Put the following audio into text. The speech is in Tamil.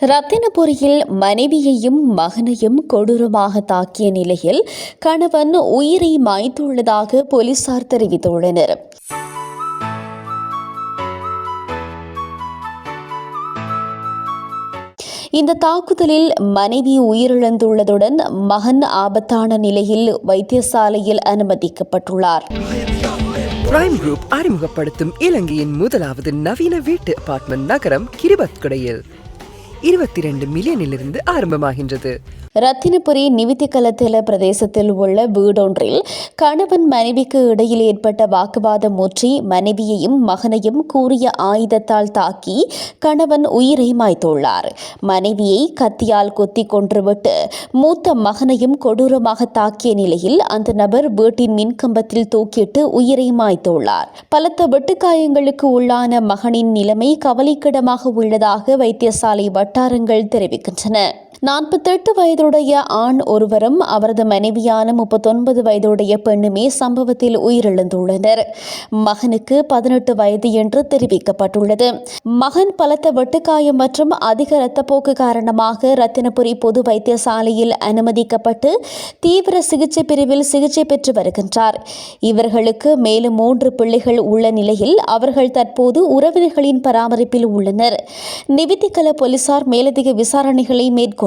ரத்தினபுரியில் மனைவியையும் மகனையும் கொடூரமாக தாக்கிய நிலையில் கணவன் உயிரை மாய்த்துள்ளதாக போலீசார் தெரிவித்துள்ளனர். இந்த தாக்குதலில் மனைவி உயிரிழந்துள்ளதுடன் மகன் ஆபத்தான நிலையில் வைத்தியசாலையில் அனுமதிக்கப்பட்டுள்ளார். பிரைம் குரூப் அறிமுகப்படுத்தும் இலங்கையின் முதலாவது நவீன வீட்டு அபார்ட்மெண்ட் நகரம் கிரிபத்குடையில். இருபத்தி ரெண்டு மில்லியனிலிருந்து ஆரம்பமாகின்றது. ரத்தினபுரி நிவித்திகலத்தில பிரதேசத்தில் உள்ள வீடொன்றில் கணவன் மனைவிக்கு இடையில் ஏற்பட்ட வாக்குவாதம் முற்றி மனைவியையும் மகனையும் கூறிய ஆயுதத்தால் தாக்கி கணவன் உயிரை மாய்த்துள்ளார். மனைவியை கத்தியால் குத்தி கொன்றுவிட்டு மூத்த மகனையும் கொடூரமாக தாக்கிய நிலையில் அந்த நபர் வீட்டின் மின்கம்பத்தில் தூக்கிட்டு உயிரை மாய்த்துள்ளார். பலத்த வெட்டுக்காயங்களுக்கு உள்ளான மகனின் நிலைமை கவலைக்கிடமாக உள்ளதாக வைத்தியசாலை வட்டாரங்கள் தெரிவிக்கின்றன. நாற்பத்தெட்டு வயதுடைய ஆண் ஒருவரும் அவரது மனைவியான முப்பத்தொன்பது வயதுடைய பெண்ணுமே சம்பவத்தில் உயிரிழந்துள்ளனர். மகனுக்கு பதினெட்டு வயது என்று தெரிவிக்கப்பட்டுள்ளது. மகன் பலத்த வெட்டுக்காயம் மற்றும் அதிக இரத்தப்போக்கு காரணமாக ரத்தினபுரி பொது வைத்தியசாலையில் அனுமதிக்கப்பட்டு தீவிர சிகிச்சை பிரிவில் சிகிச்சை பெற்று வருகின்றார். இவர்களுக்கு மேலும் மூன்று பிள்ளைகள் உள்ள நிலையில் அவர்கள் தற்போது உறவினர்களின் பராமரிப்பில் உள்ளனர். நிவித்திகல போலீசார் மேலதிக விசாரணைகளை மேற்கொண்டு